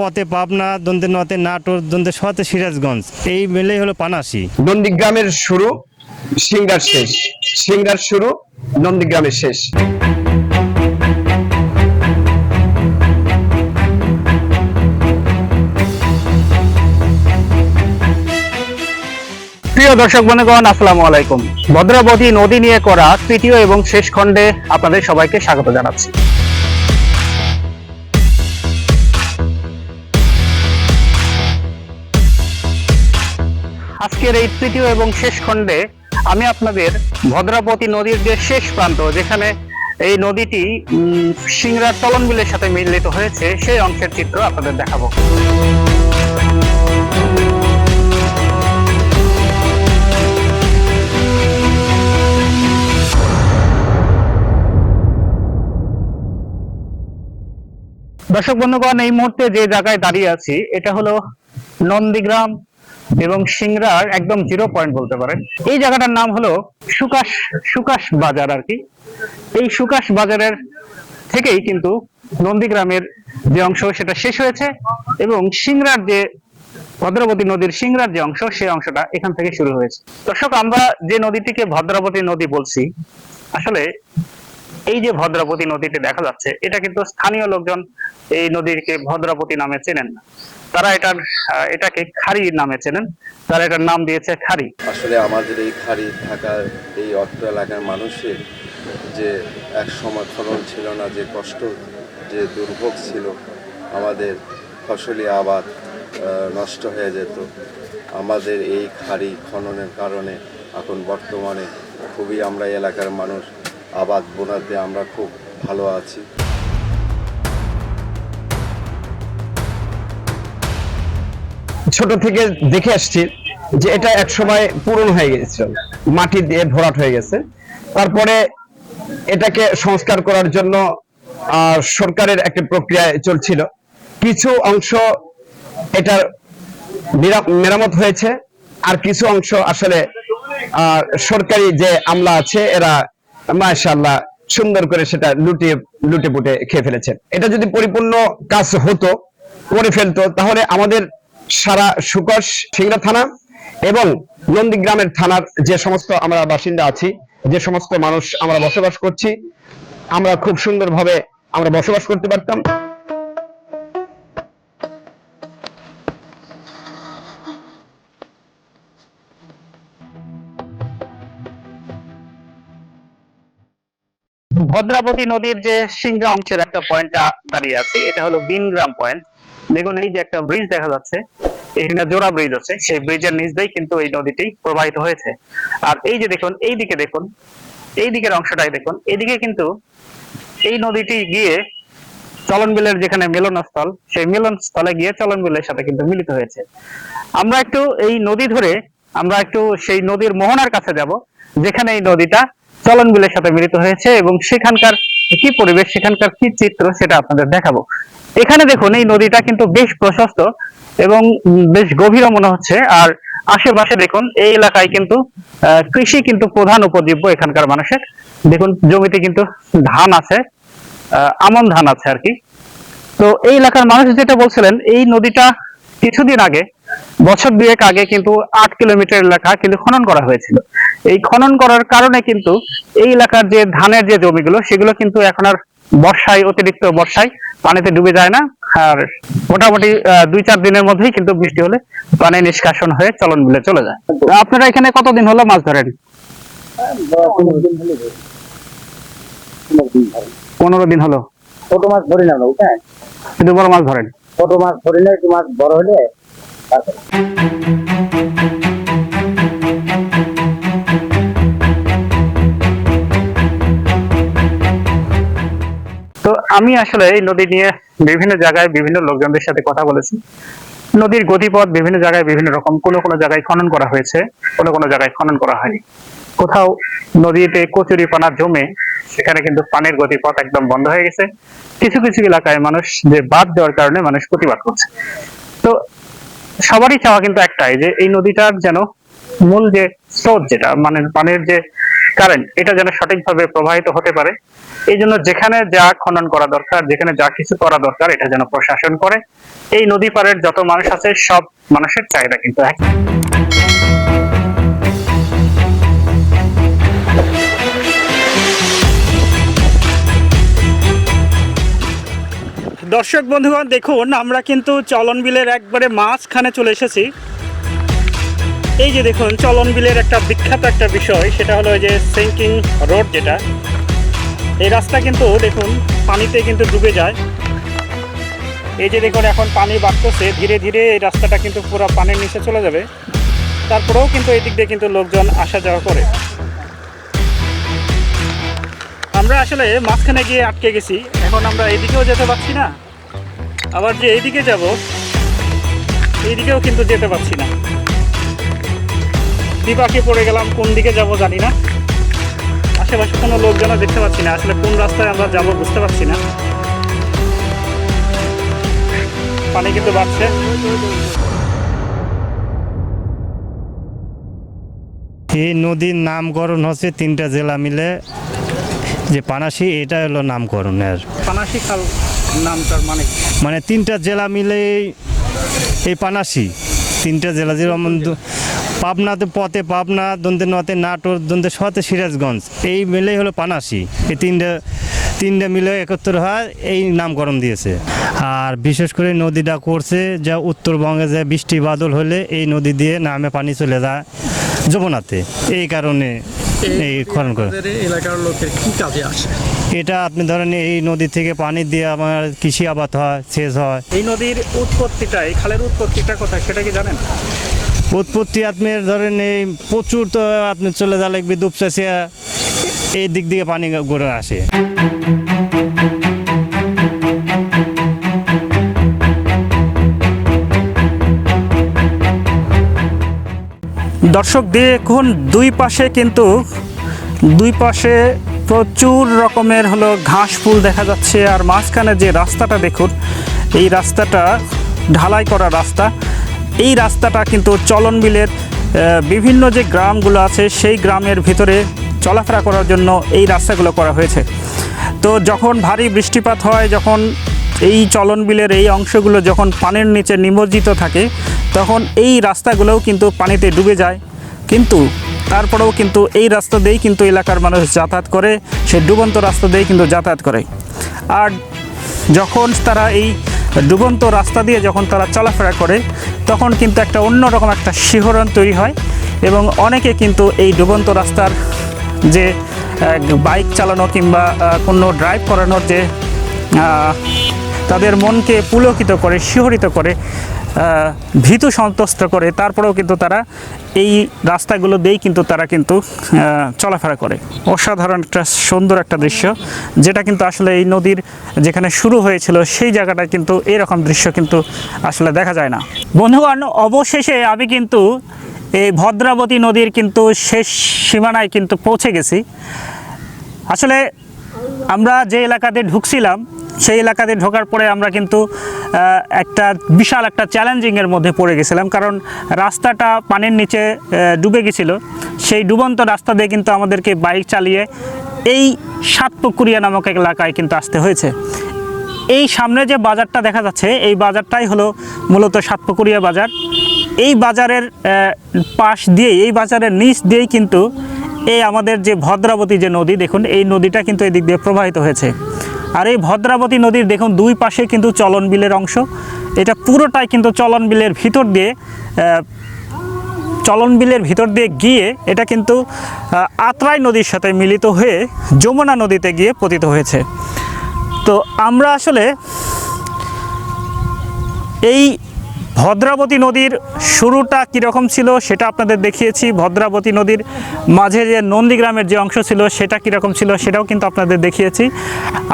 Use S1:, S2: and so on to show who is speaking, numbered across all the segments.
S1: পথে পাবনা দন্তে নতে নাটোর দন্তে সতে সিরাজগঞ্জ। এই মিলেই হলো পানাসি
S2: নন্দীগ্রামের শুরু সিংড়ার শেষ। সিংড়ার শুরু নন্দীগ্রামের শেষ।
S3: প্রিয় দর্শক বন্ধুগণ আসসালামু আলাইকুম। ভদ্রাবতী নদী নিয়ে করা তৃতীয় এবং শেষ খণ্ডে আপনাদের সবাইকে স্বাগত জানাচ্ছি। আজকের এই তৃতীয় এবং শেষ খণ্ডে আমি আপনাদের ভদ্রাবতী নদীর যে শেষ প্রান্ত, যেখানে এই নদীটি সিংড়ার চলন বিলের সাথে মিলিত হয়েছে, সেই অংশের চিত্র আপনাদের দেখাবো। দর্শক বন্ধুগণ, এই মুহূর্তে যে জায়গায় দাঁড়িয়ে আছি, এটা হলো নন্দীগ্রাম এবং সিংড়ার একদম জিরো পয়েন্ট বলতে পারেন। এই জায়গাটার নাম হলো সুকাশ সুকাশ বাজার আর কি। এই সুকাশ বাজারের থেকেই কিন্তু নন্দীগ্রামের যে অংশ, সেটা শেষ হয়েছে এবং সিংড়ার যে ভদ্রাবতী নদীর সিংড়ার যে অংশ সেই অংশটা এখান থেকে শুরু হয়েছে। দর্শক, আমরা যে নদীটিকে ভদ্রাবতী নদী বলছি, আসলে এই যে ভদ্রাবতী নদীটি দেখা যাচ্ছে, এটা কিন্তু স্থানীয় লোকজন এই নদীকে ভদ্রাবতী নামে চেনেন না। তারা এটার এটাকে খারি নামে চেনেন। তারা এটার নাম দিয়েছে খারি
S4: আসলে আমাদের এই খাড়ি থাকার, এই অত্র এলাকার মানুষের যে এক সময় খনন ছিল না, যে কষ্ট, যে দুর্ভোগ ছিল, আমাদের ফসলি আবাদ নষ্ট হয়ে যেত। আমাদের এই খাড়ি খননের কারণে এখন বর্তমানে খুবই আমরা এলাকার মানুষ আবাদ বোনাতে আমরা খুব ভালো আছি।
S2: ছোট থেকে দেখে আসছি যে এটা এক সময় পূরণ হয়ে গেছিল মাটি দিয়ে ভরাট হয়ে গেছে। তারপরে এটাকে সংস্কার করার জন্য সরকারের একটা প্রক্রিয়া চলছিল। কিছু অংশ এটার মেরামত হয়েছে, আর কিছু অংশ আসলে সরকারি যে আমলা আছে, এরা মাশাআল্লাহ সুন্দর করে সেটা লুটিয়ে লুটে পুটে খেয়ে ফেলেছে। এটা যদি পরিপূর্ণ কাজ হতো, করে ফেলতো, তাহলে আমাদের সারা সুকস সিংড়া থানা এবং নন্দীগ্রামের থানার যে সমস্ত আমরা বাসিন্দা আছি, যে সমস্ত মানুষ আমরা বসবাস করছি, আমরা খুব সুন্দরভাবে আমরা বসবাস করতে পারতাম।
S3: ভদ্রাবতী নদীর যে সিংহা অংশের একটা পয়েন্ট দাঁড়িয়ে আছে, এটা হলো বিনগ্রাম পয়েন্ট দেখুন, এই যে একটা ব্রিজ দেখা যাচ্ছে, এখানে জোড়া ব্রিজ আছে, সেই ব্রিজের নিচ দিয়েই কিন্তু এই নদীটি প্রবাহিত হয়েছে। আর এই যে দেখুন, এই দিকে দেখুন, এই দিকের অংশটাই দেখুন, এদিকে কিন্তু এই নদীটি গিয়ে চলন বিলের যেখানে মিলনস্থল, সেই মিলনস্থলে গিয়ে চলন বিলের সাথে কিন্তু মিলিত হয়েছে। আমরা একটু এই নদী ধরে, আমরা একটু সেই নদীর মোহনার কাছে যাব, যেখানে এই নদীটা চলন বিলের সাথে মিলিত হয়েছে এবং সেখানকার কি পরিবেশ, সেখানকার কি চিত্র, সেটা আপনাদের দেখাবো। এখানে দেখুন, এই নদীটা কিন্তু বেশ প্রশস্ত এবং বেশ গভীরও মনে হচ্ছে। আর আশেপাশে দেখুন, এই এলাকায় কিন্তু কৃষি কিন্তু প্রধান উপজীব্য এখানকার মানুষের। দেখুন, জমিতে কিন্তু ধান আছে আমন ধান আছে আর কি। তো এই এলাকার মানুষ যেটা বলছিলেন, এই নদীটা কিছুদিন আগে, বছর দুয়েক আগে কিন্তু আট কিলোমিটার এলাকা কিন্তু খনন করা হয়েছিল। এই খনন করার কারণে কিন্তু এই এলাকার যে ধানের যে জমিগুলো, সেগুলো কিন্তু এখন আর বর্ষায়, অতিরিক্ত বর্ষায় পানিতে ডুবে যায় না। আর মোটামুটি দুই চার দিনের মধ্যেই কিন্তু বৃষ্টি হলে পানি নিষ্কাশন হয়ে চলন বিলে চলে যায়। আপনারা এখানে কতদিন হলো মাছ ধরেন? পনেরো দিন হলো।
S5: ছোট মাছ ধরি না
S3: কিন্তু বড় মাছ ধরেন?
S5: ছোট মাছ ধরি না একটু মাছ বড় হলে
S3: তো আমি আসলে এই নদী নিয়ে বিভিন্ন জায়গায় বিভিন্ন লোকজনদের সাথে কথা বলেছি। নদীর গতিপথ বিভিন্ন জায়গায় বিভিন্ন রকম, কোনো কোনো জায়গায় খনন করা হয়েছে, কোনো কোনো জায়গায় খনন করা হয়নি। কোথাও নদীতে কচুরি পানা জমে, সেখানে কিন্তু পানির গতিপথ একদম বন্ধ হয়ে গেছে। কিছু কিছু এলাকায় মানুষ যে বাদ দেওয়ার কারণে মানুষ প্রতিবাদ করছে। তো সবারই চাওয়া কিন্তু একটাই যে এই নদীটার যেন মূল যে স্রোত যেটা মানে পানির যে কারেন্ট, এটা যেন সঠিকভাবে প্রবাহিত হতে পারে। এই জন্য যেখানে যা খনন করা দরকার, যেখানে যা কিছু করা দরকার, এটা যেন প্রশাসন করে। এই নদী পাড়ের যত মানুষ আছে, সব মানুষের চাহিদা কিন্তু এক দর্শক বন্ধুগণ, দেখুন, আমরা কিন্তু চলন বিলের একবারে মাঝখানে চলে এসেছি। এই যে দেখুন, চলন বিলের একটা বিখ্যাত একটা বিষয়, সেটা হলো যে সিঙ্কিং রোড যেটা। এই রাস্তা কিন্তু, দেখুন, পানিতে কিন্তু ডুবে যায়। এই যে দেখুন, এখন পানি বাড়তেছে, ধীরে ধীরে এই রাস্তাটা কিন্তু পুরো পানির নিচে চলে যাবে। তারপরেও কিন্তু এই দিক দিয়ে কিন্তু লোকজন আসা যাওয়া করে। আমরা আসলে মাঝখানে গিয়ে আটকে গেছি, এখন আমরা এইদিকেও যেতে পারছি না। আবার যে এইদিকে যাব, এইদিকেও কিন্তু যেতে পারছি না। বিপাকে পড়ে গেলাম কোন দিকে যাব জানি না। আশেপাশে কোনো লোকজন দেখতে পাচ্ছি না আসলে কোন রাস্তায় আমরা যাব বুঝতে পারছি না। পানি কিন্তু বাড়ছে।
S1: এই নদীর নামকরণ হচ্ছে তিনটা জেলা মিলে। যে পানাসি এটা হলো নামকরণের
S3: পানাশি খাল নামটার মানে
S1: মানে তিনটা জেলা মিলে এই- পানাসি তিনটা জেলা যেরকম পাবনাতে পথে পাবনা দন্তে নতে নাটোর দন্তে সতে সিরাজগঞ্জ। এই মিলেই হলো পানাসি এই তিনটা তিনটা মিলে একত্র হয় এই নামকরণ দিয়েছে। আর বিশেষ করে নদীটা করছে যা উত্তরবঙ্গে যে বৃষ্টি বাদল হলে এই নদী দিয়ে নামে পানি চলে যায় যমুনাতে। এই কারণে এই খনন করে।
S6: এলাকার লোকের কি কাজে আসে?
S1: এটা আপনি ধরেন এই নদী থেকে পানি দিয়ে আমার কৃষি আবাদ হয় সেচ হয়।
S3: এই নদীর উৎপত্তিটা এই খালের উৎপত্তিটা কোথায় সেটা কি জানেন?
S1: উৎপত্তি আপনি ধরেন এই প্রচুর তো আপনি চলে যা লাগবে দুপচাচিয়া এই দিক দিয়ে পানি গড়ে আসে।
S3: দর্শক, দেখুন, দুই পাশে কিন্তু, দুই পাশে প্রচুর রকমের হলো ঘাস ফুল দেখা যাচ্ছে, আর মাঝখানে যে রাস্তাটা দেখুন, এই রাস্তাটা ঢালাই করা রাস্তা। এই রাস্তাটা কিন্তু চলন বিলের বিভিন্ন যে গ্রামগুলো আছে, সেই গ্রামের ভিতরে চলাফেরা করার জন্য এই রাস্তাগুলো করা হয়েছে। তো যখন ভারী বৃষ্টিপাত হয়, যখন এই চলন বিলের এই অংশগুলো যখন পানির নিচে নিমজ্জিত থাকে, তখন এই রাস্তাগুলোও কিন্তু পানিতে ডুবে যায়। কিন্তু তারপরেও কিন্তু এই রাস্তা দিয়েই কিন্তু এলাকার মানুষ যাতায়াত করে সে ডুবন্ত রাস্তা দিয়েই কিন্তু যাতায়াত করে। আর যখন তারা এই ডুবন্ত রাস্তা দিয়ে যখন তারা চলাফেরা করে, তখন কিন্তু একটা অন্যরকম একটা শিহরণ তৈরি হয় এবং অনেকে কিন্তু এই ডুবন্ত রাস্তার যে বাইক চালানো কিংবা কোনো ড্রাইভ করানোর যে তাদের মনকে পুলকিত করে, শিহরিত করে ভীতু সন্তুষ্ট করে, তারপরেও কিন্তু তারা এই রাস্তাগুলো দিয়েই কিন্তু তারা কিন্তু চলাফেরা করে। অসাধারণ একটা সুন্দর একটা দৃশ্য, যেটা কিন্তু আসলে এই নদীর যেখানে শুরু হয়েছিল, সেই জায়গাটায় কিন্তু এরকম দৃশ্য কিন্তু আসলে দেখা যায় না। বন্ধুগণ, অবশেষে আমি কিন্তু এই ভদ্রাবতী নদীর কিন্তু শেষ সীমানায় কিন্তু পৌঁছে গেছি। আসলে আমরা যে এলাকাতে ঢুকছিলাম, সেই এলাকাতে ঢোকার পরে আমরা কিন্তু একটা বিশাল একটা চ্যালেঞ্জিংয়ের মধ্যে পড়ে গেছিলাম। কারণ রাস্তাটা পানির নিচে ডুবে গেছিল। সেই ডুবন্ত রাস্তা দিয়ে কিন্তু আমাদেরকে বাইক চালিয়ে এই সাতপুকুরিয়া নামক এক এলাকায় কিন্তু আসতে হয়েছে। এই সামনে যে বাজারটা দেখা যাচ্ছে, এই বাজারটাই হলো মূলত সাতপুকুরিয়া বাজার। এই বাজারের পাশ দিয়ে এই বাজারের নিচ দিয়েই কিন্তু এই আমাদের যে ভদ্রাবতী যে নদী, দেখুন, এই নদীটা কিন্তু এই দিক দিয়ে প্রবাহিত হয়েছে। আর এই ভদ্রাবতী নদীর, দেখুন, দুই পাশে কিন্তু চলন বিলের অংশ। এটা পুরোটাই কিন্তু চলন বিলের ভিতর দিয়ে চলন বিলের ভিতর দিয়ে গিয়ে এটা কিন্তু আত্রাই নদীর সাথে মিলিত হয়ে যমুনা নদীতে গিয়ে পতিত হয়েছে। তো আমরা আসলে এই ভদ্রাবতী নদীর শুরুটা কীরকম ছিল সেটা আপনাদের দেখিয়েছি। ভদ্রাবতী নদীর মাঝে যে নন্দীগ্রামের যে অংশ ছিল সেটা কীরকম ছিল সেটাও কিন্তু আপনাদের দেখিয়েছি।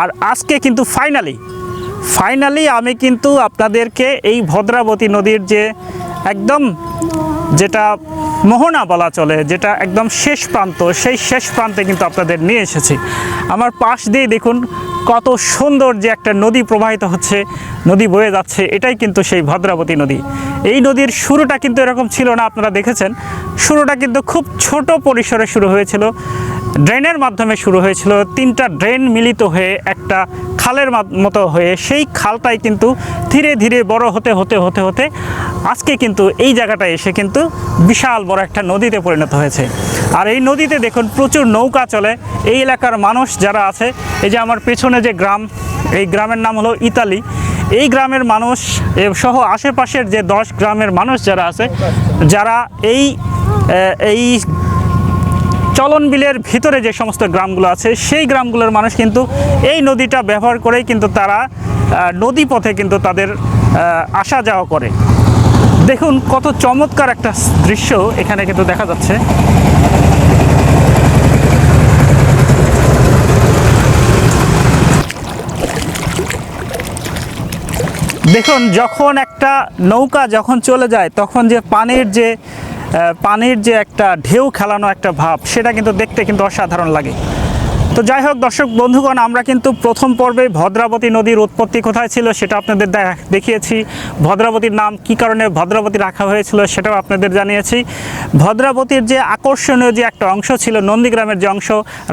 S3: আর আজকে কিন্তু ফাইনালি ফাইনালি আমি কিন্তু আপনাদেরকে এই ভদ্রাবতী নদীর যে একদম যেটা মোহনা বলা চলে, যেটা একদম শেষ প্রান্ত, সেই শেষ প্রান্তে কিন্তু আপনাদের নিয়ে এসেছি। আমার পাশ দিয়ে দেখুন কত সুন্দর যে একটা নদী প্রবাহিত হচ্ছে, নদী বয়ে যাচ্ছে, এটাই কিন্তু সেই ভদ্রাবতী নদী। এই নদীর শুরুটা কিন্তু এরকম ছিল না, আপনারা দেখেছেন। শুরুটা কিন্তু খুব ছোট পরিসরে শুরু হয়েছিল। ড্রেনের মাধ্যমে শুরু হয়েছিল। তিনটা ড্রেন মিলিত হয়ে একটা খালের মতো হয়ে সেই খালটাই কিন্তু ধীরে ধীরে বড় হতে হতে হতে হতে আজকে কিন্তু এই জায়গাটায় এসে কিন্তু বিশাল বড় একটা নদীতে পরিণত হয়েছে। আর এই নদীতে দেখুন প্রচুর নৌকা চলে। এই এলাকার মানুষ যারা আছে, এই যে আমার পেছনে যে গ্রাম, এই গ্রামের নাম হলো ইতালি। এই গ্রামের মানুষ সহ আশেপাশের যে দশ গ্রামের মানুষ যারা আছে, যারা এই এই চলন বিলের ভিতরে যে সমস্ত গ্রামগুলো আছে, সেই গ্রামগুলোর মানুষ কিন্তু এই নদীটা ব্যবহার করেই কিন্তু তারা নদী পথে কিন্তু তাদের আসা যাওয়া করে। দেখুন কত চমৎকার একটা দৃশ্য এখানে কিন্তু দেখা যাচ্ছে। দেখুন যখন একটা নৌকা যখন চলে যায়, তখন যে পানির যে পানির যে একটা ঢেউ খেলানো একটা ভাব, সেটা কিন্তু দেখতে কিন্তু অসাধারণ লাগে। তো যাই হোক দর্শক বন্ধুগণ, আমরা কিন্তু প্রথম পর্বে ভদ্রাবতী নদীর উৎপত্তি কোথায় ছিল সেটা আপনাদের দেখিয়েছি। ভদ্রাবতীর নাম কি কারণে ভদ্রাবতী রাখা হয়েছিল সেটাও আপনাদের জানিয়েছি। ভদ্রাবতীর যে আকর্ষণীয় যে একটা অংশ ছিল, নন্দীগ্রামের যে অংশ,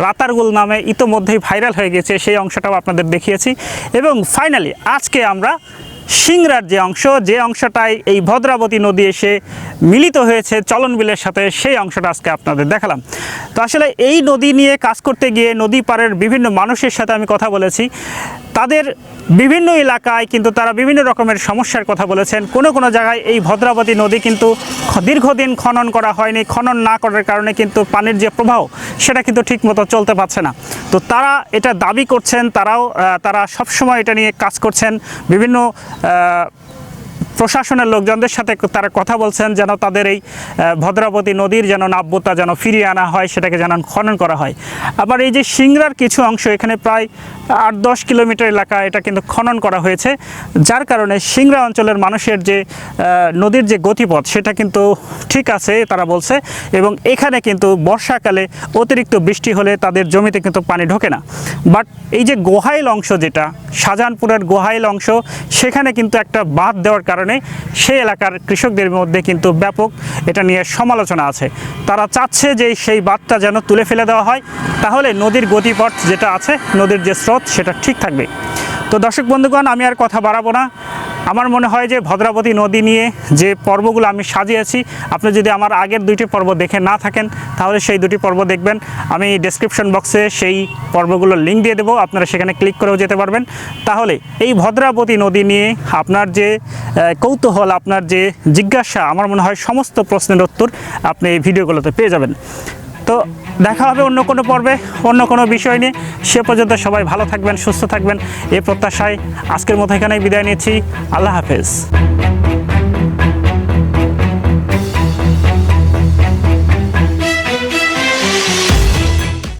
S3: রাতারগুল নামে ইতোমধ্যেই ভাইরাল হয়ে গেছে, সেই অংশটাও আপনাদের দেখিয়েছি। এবং ফাইনালি আজকে আমরা সিংড়ার যে অংশ, যে অংশটাই এই ভদ্রাবতী নদী এসে মিলিত হয়েছে চলন বিলের সাথে, সেই অংশটা আজকে আপনাদের দেখালাম। তো আসলে এই নদী নিয়ে কাজ করতে গিয়ে নদী পাড়ের বিভিন্ন মানুষের সাথে আমি কথা বলেছি। তাদের বিভিন্ন এলাকায় কিন্তু তারা বিভিন্ন রকমের সমস্যার কথা বলেছেন। কোনো কোনো জায়গায় এই ভদ্রাবতী নদী কিন্তু দীর্ঘদিন খনন করা হয়নি, খনন না করার কারণে কিন্তু পানির যে প্রবাহ, সেটা কিন্তু ঠিকমতো চলতে পারছে না। তো তারা এটা দাবি করছেন, তারাও তারা সবসময় এটা নিয়ে কাজ করছেন। বিভিন্ন প্রশাসনের লোকজনদের সাথে তারা কথা বলছেন, যেন তাদের এই ভদ্রাবতী নদীর যেন নাব্যতা যেন ফিরিয়ে আনা হয়, সেটাকে যেন খনন করা হয়। আবার এই যে সিংড়ার কিছু অংশ, এখানে প্রায় আট দশ কিলোমিটার এলাকা এটা কিন্তু খনন করা হয়েছে, যার কারণে সিংড়া অঞ্চলের মানুষের যে নদীর যে গতিপথ, সেটা কিন্তু ঠিক আছে তারা বলছে, এবং এখানে কিন্তু বর্ষাকালে অতিরিক্ত বৃষ্টি হলে তাদের জমিতে কিন্তু পানি ঢোকে না। বাট এই যে গোহাইল অংশ যেটা, শাহজাহানপুরের গোহাইল অংশ, সেখানে কিন্তু একটা বাঁধ দেওয়ার কারণে সেই এলাকার কৃষকদের মধ্যে কিন্তু ব্যাপক এটা নিয়ে সমালোচনা আছে। তারা চাচ্ছে যে সেই বাঁধটা যেন তুলে ফেলে দেওয়া হয়, তাহলে নদীর গতিপথ যেটা আছে, নদীর যে স্রোত সেটা ঠিক থাকবে। তো দর্শক বন্ধুগণ, আমি আর কথা বাড়াবো না। আমার মনে হয় যে ভদ্রাবতী নদী নিয়ে যে পর্বগুলো আমি সাজিয়েছি, আপনি যদি আমার আগের দুইটি পর্ব দেখে না থাকেন, তাহলে সেই দুটি পর্ব দেখবেন। আমি ডেসক্রিপশন বক্সে সেই পর্বগুলোর লিঙ্ক দিয়ে দেবো, আপনারা সেখানে ক্লিক করেও যেতে পারবেন। তাহলে এই ভদ্রাবতী নদী নিয়ে আপনার যে কৌতূহল, আপনার যে জিজ্ঞাসা, আমার মনে হয় সমস্ত প্রশ্নের উত্তর আপনি এই ভিডিওগুলোতে পেয়ে যাবেন। তো দেখা হবে অন্য কোনো পর্বে, অন্য কোনো বিষয় নিয়ে। সে পর্যন্ত সবাই ভালো থাকবেন, সুস্থ থাকবেন। এ প্রত্যাশায় আজকের মতো এখানেই বিদায় নিচ্ছি। আল্লাহ হাফেজ।